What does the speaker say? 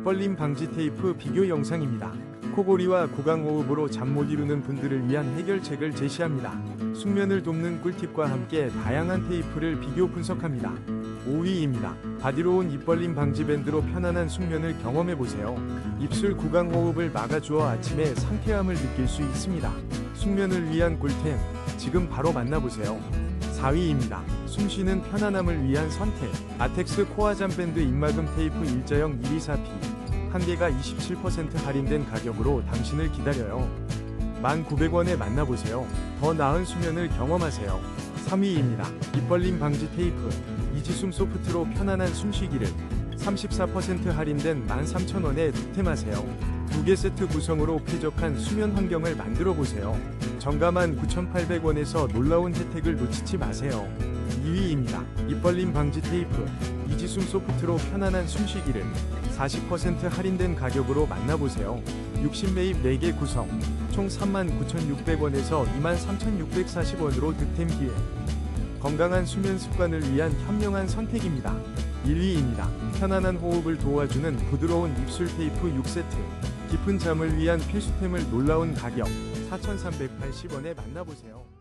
입벌림 방지 테이프 비교 영상입니다. 코골이와 구강호흡으로 잠 못 이루는 분들을 위한 해결책을 제시합니다. 숙면을 돕는 꿀팁과 함께 다양한 테이프를 비교 분석합니다. 5위입니다. 바디로운 입벌림 방지 밴드로 편안한 숙면을 경험해 보세요. 입술 구강호흡을 막아주어 아침에 상쾌함을 느낄 수 있습니다. 숙면을 위한 꿀템 지금 바로 만나보세요. 4위입니다. 숨쉬는 편안함을 위한 선택. 아텍스 코아잠 밴드 입막음 테이프 일자형 124P. 한 개가 27% 할인된 가격으로 당신을 기다려요. 1,900원에 만나보세요. 더 나은 수면을 경험하세요. 3위입니다. 입벌림 방지 테이프. 이지숨 소프트로 편안한 숨쉬기를 34% 할인된 13,000원에 득템하세요. 두 개 세트 구성으로 쾌적한 수면 환경을 만들어 보세요. 정가만 9,800원에서 놀라운 혜택을 놓치지 마세요. 2위입니다. 입벌림 방지 테이프. 이지숨 소프트로 편안한 숨쉬기를 40% 할인된 가격으로 만나보세요. 60매입 4개 구성. 총 39,600원에서 23,640원으로 득템 기회. 건강한 수면 습관을 위한 현명한 선택입니다. 1위입니다. 편안한 호흡을 도와주는 부드러운 입술 테이프 6세트. 깊은 잠을 위한 필수템을 놀라운 가격 4,380원에 만나보세요.